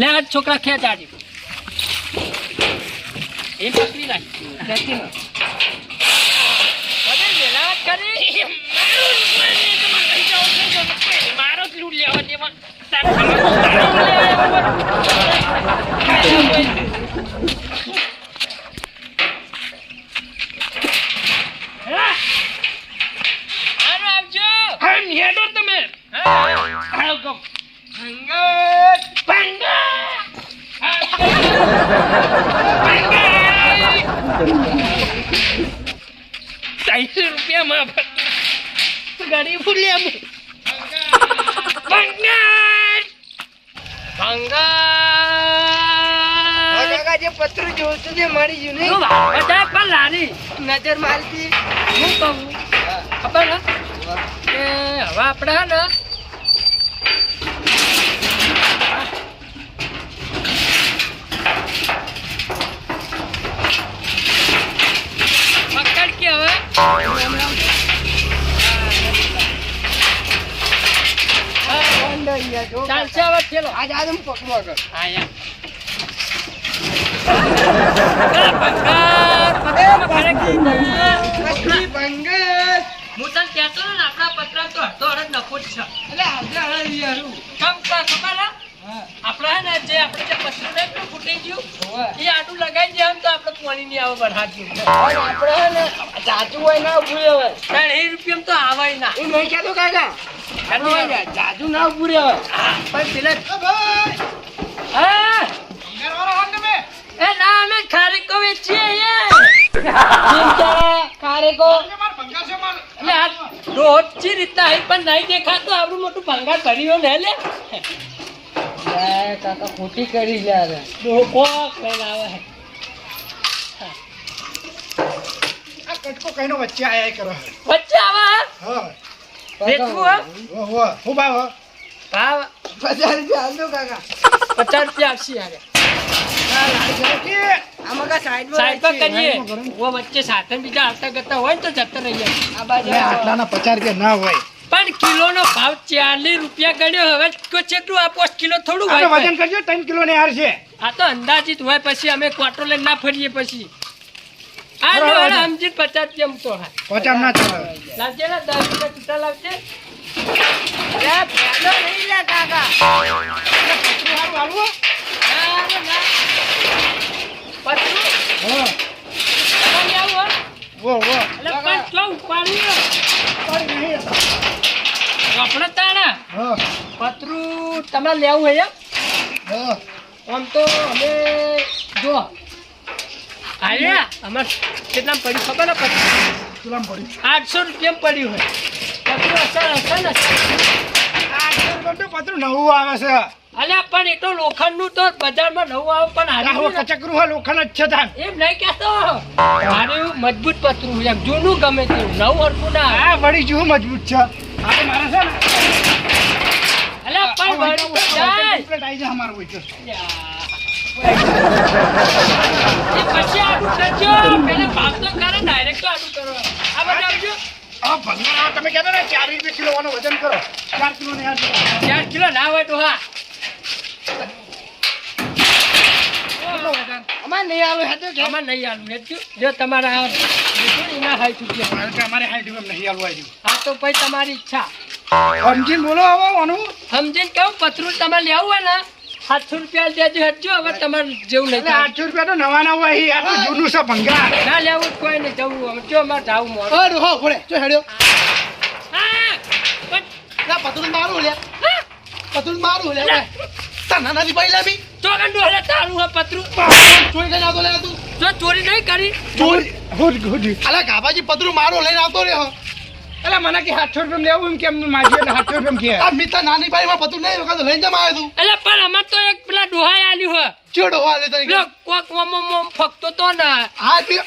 લે આ છોકરા ખેંચ આજે. એ પકડી નાખ ખેંચી લો. મારો જ લૂટ લેવા દેવા તારા તારા લેવા હા હાલો આવજો હા હેડો તમે હા હાલો ગો ભંગત ભંગત ગાડી ફૂલી કાકા જે પત્ર જોતું તે મારી ગયું નહીં બધા પણ લારી. નજર મારતી. હું કહું? ખબર ને હવે આપણે ને પકડ કે હવે બંધ અહીંયા જો ચાલશે હવે ચલો આજ આજ હું પકડું આગળ. હું તને કહેતો ને આપણા પતરા તો અડધો અડધ નફો જ છે. એટલે આપણે હવે યારું કેમ કા ખબર? આપણે ને જે આપણે જે નહીં પેલું ફૂટી ગયું એ આટલું લગાવી દે તો આપણે પાણી નહીં આવે વરસાદ જેવું. આપણે ને જાજુ હોય ના ઉભું રહેવાય ત્રણ એ રૂપિયામાં તો આવાય ના. હું નહીં કહેતો કાકા. હોય ને, જાજુ ના ઉભું રહેવાય પણ પેલા એ ના અમે ખારેકો વેચીએ ખારેકો? એટલે આ રોજની રીતના અહીં પણ નહીં દેખાતું આવડું મોટું ભંગાર ભર્યું ને લે કાકા ખોટી કરી યાર. ડોકો લઈને આવે. કટકો કઈનો વચ્ચે આયા કરો. વચ્ચે આવે? હા. વેચવું હે? હો હો ભાવ હો? ભાવ? પચાસ રૂપિયા આલજો કાકા. પચાસ રૂપિયા આપશે યાર. કે આમાં કા સાઈડમાં સાઈડ પર રાખીએ. કરીએ. ઓ વચ્ચે સાધન બીજા હાલતા કરતા હોય તો જતા રહીએ આ બાજુ લે, આટલાના પચાસ રૂપિયા ના હોય. પણ કિલોનો ભાવ ચાલીસ રૂપિયા ગણ્યો. હવે કોઈ કેટલું આ પાંચ કિલો થોડું વજન કરજો ત્રણ કિલો ને હાર છે. આ તો અંદાજિત હોય પછી અમે ક્વાર્ટર લઈને ના ફરીએ પછી આ જો બરાબર. હવે સમજીને પચાસ જેમ તો હા. પચાસ ના ચાલે. લાવજે ને દસ રૂપિયા છૂટા લાવજે. પતરું ના, ના, ના. પતરું? હા. તમારે લેવું હોય એમ? હા. આમ તો અમે જો આયા અમાર કેટલા પડ્યું? ખબર ને પતરું પડ્યું? આઠસો રૂપિયા પડ્યું હોય અસર ને આઠસો રૂપિયાનું તો પતરું નવું આવે છે. અલ્યા પણ એ તો લોખંડનું તો બજારમાં નવું આવે પણ હારું કચકરું હોય લોખંડ જ છે તાન એમ નહીં કહેતો. મારું મજબૂત પતરું એમ જૂનું ગમે તેવું. નવું હરકું ના આવે. વળી જેવું મજબૂત છે. આ તો મારે છે ને. અલ્યા પણ વળી તો જાય. કમ્પ્લીટ આવી જાય અમારું હોય તો. પછી આડું કરજો પેલા ભાવ તો કરે ડાયરેક્ટ આ બધા આવજો આ ભંગાર તમે કહેતા ને ચાર રૂપિયા કિલો વાનું વજન કરો ચાર કિલો ને ચાર કિલો ના હોય તો હા? અમારે નહીં આવે કે નહીં આલું નેચ્યું જો તમારા ને હાઈ ચૂક્યા મારે અમારે હાઈટ રૂપિયા નહીં હાલવા આવ્યું. હા તો પછી તમારી ઈચ્છા સમજીને બોલો હવે સમજીને કહું પથરું તમારે લેવું હોય ને સાતસો રૂપિયા દેજો હટજો હવે તમારે જેવું નહીં આઠસો રૂપિયા તો નવા નવા અહીં આ તો જૂનું છે ભંગાર. ના લેવું કોઈ નહીં જવું અમે જો અમારે જાવું મોડું. અરે હો ઘોડે જો હેડ્યો. હા ના પતુલ મારું લે. હા, પતરું મારું લે લે. તા નાના થી ભાઈ લાવી ચોગન ડોલે તારું હે પતરું. ચોરી લઈને આવતો લે તું. જો ચોરી નહીં કરી. ચોરી હોજ હોજ અલા ગાભાજી પતરું મારું લઈને આવતો રે એટલે મને કે સાતસો રૂપિયા લેવું એમ કેમ? માજી એટલે સાતસો રૂપિયા આ મિતા નાની ભાઈ માં બધું નહીં વખત લઈને જમા આવ્યો તું એટલે પણ અમાર તો એક પેલા ડોહાઈ આલ્યું હે. ચેડો હાલે તને પેલો કોક મમ મમ ફક્તો તો ના. હા. પી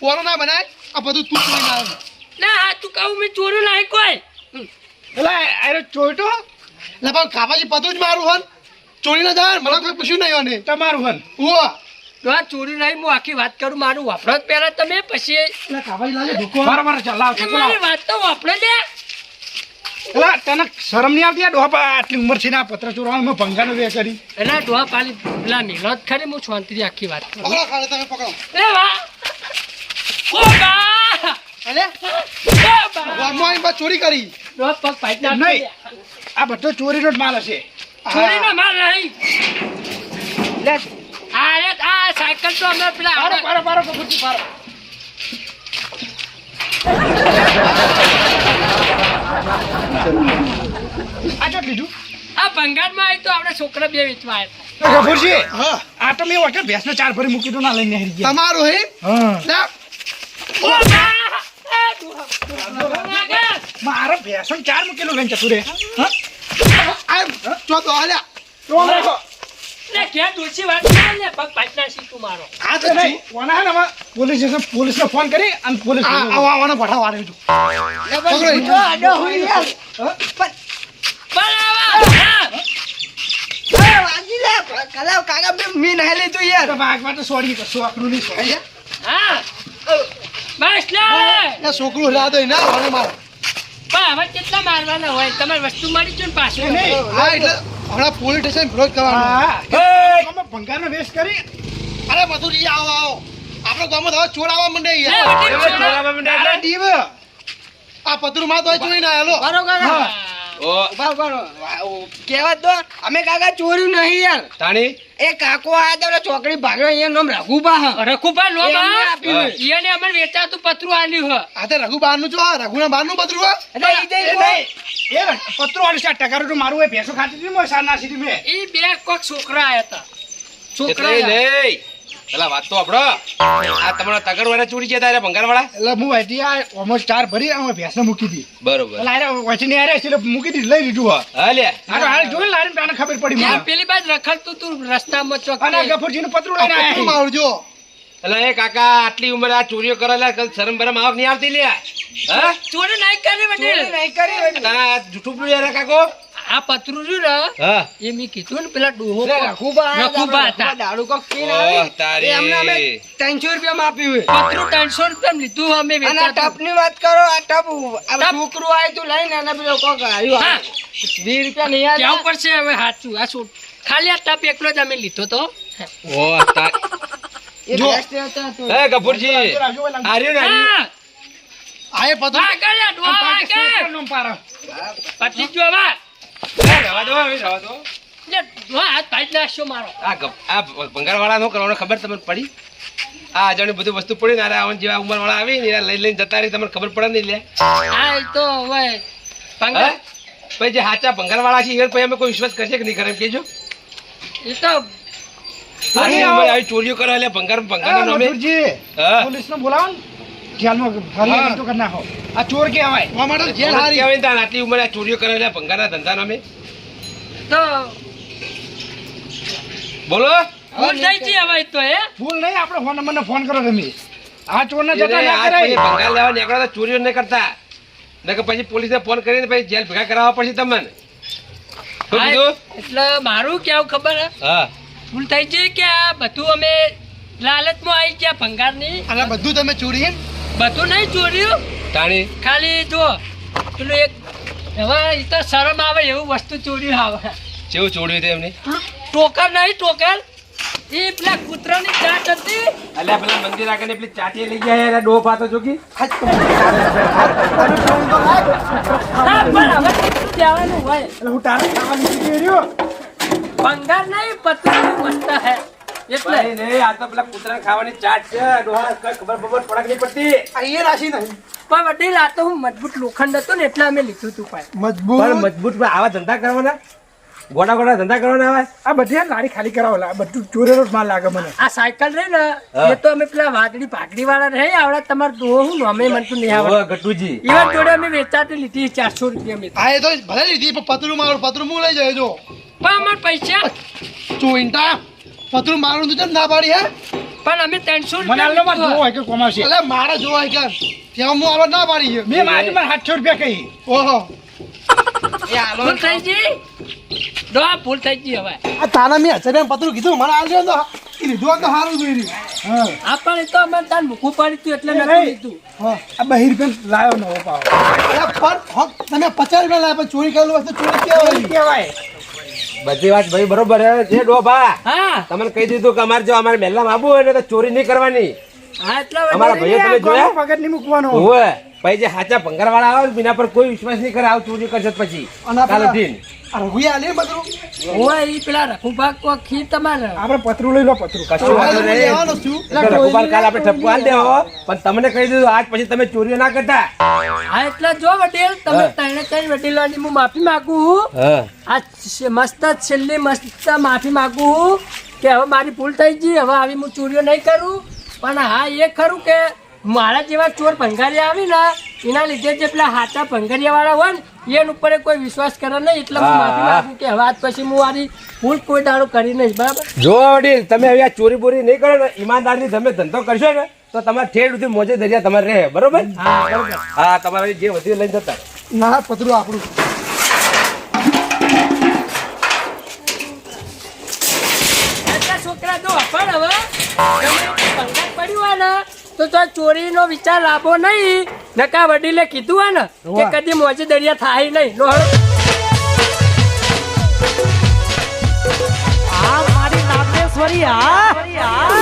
પોરો ના બનાય. આ બધું તું લઈને ના ના હા તું કહું મેં ચોર્યું નહીં કોઈ. એટલે અરે ચોટો લે પણ ગાભાજી બધું જ મારું હન. ચોરી ના જાય મને કોઈ પૂછ્યું નહીં અને તમારું હન. ઓ ડોહા ચોરી નહીં હું આખી વાત કરું મારું વાપરો પહેલા તમે પછી મારી વાત તો વાપરો દે એલા તને શરમ નહીં આવતી આ ડોહા આટલી ઉંમર છે ને આ પત્ર ચોરવાનું મેં? ભંગાનો વે કરી. એટલે ડોહા પાલી પેલા મિલો જ ખરી હું શાંતિથી આખી વાત કરું. પકડો ખાલી તમે પકડો. એ વાહ ઓ બા! અલે ચોરી કરી. ડોહા પગ પાડી નહીં. આ બધો ચોરીનો જ માલ હશે. ચોરીનો માલ નહીં. લે આ આ સાયકલ તો અમે પેલા પારો પારો પારો કપૂરજી પારો આ બીજું. આ ભંગારમાં આવી તો આપણે છોકરા બે વેચવા આવ્યા હા. આ તો મેં વખત ભેંસને ચાર ભરી મૂકી તો ના લઈને હેરી ગયા. તમારું હે. મારો ભેંસો ચાર મૂકેલો લઈને જતું રે હા? આ તો આલ્યા લે ક્યાં ડોશી વાત કરે ને? પગ તું મારો. આ તો નહીં કોના હે ને પોલીસ સ્ટેશન પોલીસને ફોન કરી અને પોલીસ આવા આવવાનો પઠાવ આડે છું પકડો ઈ. હા? બરાબર હા. તો સોરી કશું આકરું નહીં સોરી હા. બસ લે. એ છોકરું રાતો ના આવવાનો મારો. પણ હવે કેટલા મારવાના હોય? તમારે વસ્તુ મળી ગયું ને પાછું હા એટલે હમણાં પોલીસ સ્ટેશન વિરોધ કરવાનો. ભંગારનો વેસ્ટ કરી. અરે બધું આવો આવો. આપણે ગામમાં તો હવે ચોર આવવા માંડે યાર. વડીલ અરે આ પતરું માં તો ચોરી ના હેલો હા. કેવા તો અમે કાકા ચોર્યું નહીં યાર. તાણી? એ કાકો આ તા ચોકડી ભાગ્યો અહીંયા નામ રઘુબા હ. રઘુભા લો એમને બા. અમને વેચાતું પતરું આલ્યું હ. આ તો રઘુ નું આ રઘુના બારનું પતરું હે? એટલે ઈ જઈ એ પત્રો વાળી છે ટકારું તો મારું એ ભેંસો ખાતી હતી સીધી મેં. એ બે કોક છોકરા આયા હતા. છોકરા. નહીં. પેલા વાત તો આપડો આ તમારો તગડ વાળા ચોરી ગયા તારે ભંગાર વાળા એટલે હું અહીંથી આ ઓલમોસ્ટ ચાર ભરી અમે ભેંસને મૂકી દી. બરોબર. એટલે આરે વચ્ચેની આરે છે એટલે મૂકી દી લઈ લીધું હા લે. હાલો હાલ જોઈ લારીને તને ખબર પડી મને. પેલી બાજ રખડતું તું રસ્તામાં ચોક અને ગફુરજી નું પતરું લઈને આવ્યો તું આવજો એટલે એ કાકા આટલી ઉંમરે આ ચોરીઓ કરેલા કઈ શરમ ભરમ આવક નહીં આવતી લે. હા? ચોરી નહીં કરી વડીલ. ચોરી નહીં કરી હોય ને. જૂઠું બોલ્યા કાકો. આ પતરું રહ્યું ને હા. એ મેં કીધું ને પેલા ડોહો હતા. દારૂ કોક પીને ઓહ, એમને અમે 300 રૂપિયામાં આપ્યું. પતરું ત્રણસો રૂપિયા લીધું અમે અને ટપની વાત કરો આ ટપ. છોકરું આયું તું લઈને અને પેલો કોક આવ્યું વીસ રૂપિયા નહીં આવ્યા. પડશે હવે સાચું આ શું? ખાલી આ ટપ એકલો જ અમે લીધો તો. પછી ને? પતરું. ડોહા પારો. ખબર તમને પડી? આ અજાણી બધું વસ્તુ પડી ને આ જેવા ઉંમર વાળા આવી ને લઈ લઈને જતા રહી તમને ખબર પડે નહીં લે હા તો હવે ભંગાર જે સાચા ભંગાર વાળા છે એ પછી અમે કોઈ વિશ્વાસ કરશે કે નહીં કરે એમ કેજો એ તો આવી. ચોરીઓ કરે ભંગાર ભંગાર બોલાવો ને. જેલમાં ફરી હા. કરી નાખો. આ ચોર કહેવાય આ જેલ હારી. કહેવાય ને આટલી ઉંમરે ચોરીઓ કરે એટલે ભંગારના ધંધા નામે. તો બોલો. ભૂલ થઈ ગઈ હવે તો હે? ભૂલ નહીં આપણે ફોન નંબરને ફોન કરો તમે. આ ચોરને જતા ના પછી કરાય. ભંગાર લેવા નીકળો તો ચોરીઓ નહીં કરતા. નકર પછી પોલીસને ફોન કરીને પછી જેલ ભેગા કરાવવા પડશે તમને. એટલે મારું કેવું ખબર હે? હા. ભૂલ થઈ છે કે આ બધું અમે લાલચમાં આવી ગયા ભંગારની? આ બધું તમે ચોરી એમ? બધું નહીં ચોર્યું. તાણી. ખાલી જો પેલું એક હવે એ તો શરમ આવે એવું વસ્તુ ચોર્યું આવે. કેવું ચોર્યું હતું એમને? ટોકર નહીં ટોકર. એ પેલા કૂતરાની ચાટ હતી. અલ્યા પેલા મંદિર આગળ પેલી ચાટી લઈ ગયા યાર ડો પાતો જોગી. હા, પણ હવે કેટલું દેવાનું હોય? એટલે હું તારે ખાવાની રહ્યો. ભંગાર નહીં પતંગ મસ્ત હે. એટલે નહીં આ તો પેલા કૂતરા ખાવાની ચાટ છે. ડોહા કઈ ખબર બબર પડક નહીં પડતી? આ એ રાશિ નહીં. પણ વડીલ આ તો હું મજબૂત લોખંડ હતો ને એટલે અમે લીધું હતું પણ મજબૂત? મજબૂત પણ આવા ધંધા કરવાના? ગોડા ગોડા ધંધા કરવાના આવે? આ બધી આ લારી ખાલી કરાવો લા. બધું ચોરેલો માલ લાગે મને. આ સાયકલ રે ને એ તો અમે પેલા વાદળી ભાગડી વાળા રહે આવડા તમારે દોહો હું અમે મને તો નહીં આવડે ગટુજી. ઈવન જોડે અમે વેચાતી લીધી ચારસો રૂપિયા મેં આ એ તો ભલે લીધી પણ પતરું મારું પતરું હું લઈ જાય જો. પણ અમારે પૈસા ચોઈન્ટા પતરું મારું તું છે ના પાડી હે? પણ અમે ત્રણસો માં રૂપિયા કે કોમાશે. એટલે મારે જોવાય કે ત્યાં હું આલો ના પાડી છે મેં મારી મને સાતસો રૂપિયા કહી. ઓહો. ભૂલ થઈ ગઈ? ડોહા ભૂલ થઈ ગઈ હવે. આ તાના મેં હજાર પતરું કીધું મને આલ દે તો. લીધું તો સારું જોઈ હા. આ પણ એ તો અમે તાર મૂકવું પાડી તું એટલે નતું લીધું. હા. આ બહિર રૂપિયા લાવ્યો નવો પાવ. એ પણ તમે પચાસ રૂપિયા લાવ્યા પણ ચોરી કરેલું વસ્તુ ચોરી કેવાય? કેવાય. બધી વાત ભાઈ બરોબર છે? ડોભા? હા. તમને કહી દીધું કે અમારે જો અમારે મહેલામાં આવવું હોય ને તો ચોરી નહીં કરવાની. હા એટલે અમારા ભાઈઓ તમે જોયા? પગત નહીં મૂકવાનો. હોય પછી જે સાચા ભંગાર વાળા આવે એના પર કોઈ વિશ્વાસ નહીં કરે આવું ચોરી કરશે પછી. અને પેલા- ઉઠીને. આ રઘુએ આલી બધું? હોય ઈ રઘુભાગ કો ખીર તમારે. આપણે પતરું લઈ લો પતરું કશું વાંધો હવે નહીં. લેવાનો છું. એટલે રઘુબાર કાલે આપણે ઠપકો આલી દેવો પણ તમને કહી દીધું આજ પછી તમે ચોરીઓ ના કરતા. હા એટલે જો વડીલ તમે. ત્રણે ત્રણ વડીલોની હું માફી માંગુ આ મસ્ત છેલ્લી મસ્ત માફી માંગુ કે હવે મારી ભૂલ થઈ ગઈ હવે આવી હું ચોરીઓ નહીં કરું. પણ હા એ ખરું કે મારા જેવા ચોર ભંગારિયા આવી ને એના લીધે જે પેલા હાચા ભંગારિયા વાળા હોય ને એના ઉપર કોઈ વિશ્વાસ કરે નહીં. એટલે હું માફી માંગુ કે વાત પછી હું મારી ભૂલ કોઈ દાડો કરી નહીં બરાબર? જો વડીલ તમે હવે આ ચોરી બોરી નહીં કરો ને ઈમાનદારી તમે ધંધો કરશો ને તો તમારે ઠેર સુધી મોજે દરિયા તમારે રહે બરોબર? હા તમારે જે વધુ લઈને જતા. ના પતરું આપણું. એટલે છોકરા તો પણ હવે. તમે પડ્યું હોય ને તો તો ચોરીનો વિચાર લાવો નહીં. નકા વડીલે કીધું ને કે કદી મોજે દરિયા થાય નહીં. લો હવે આ મારી નાગેશ્વરી હા.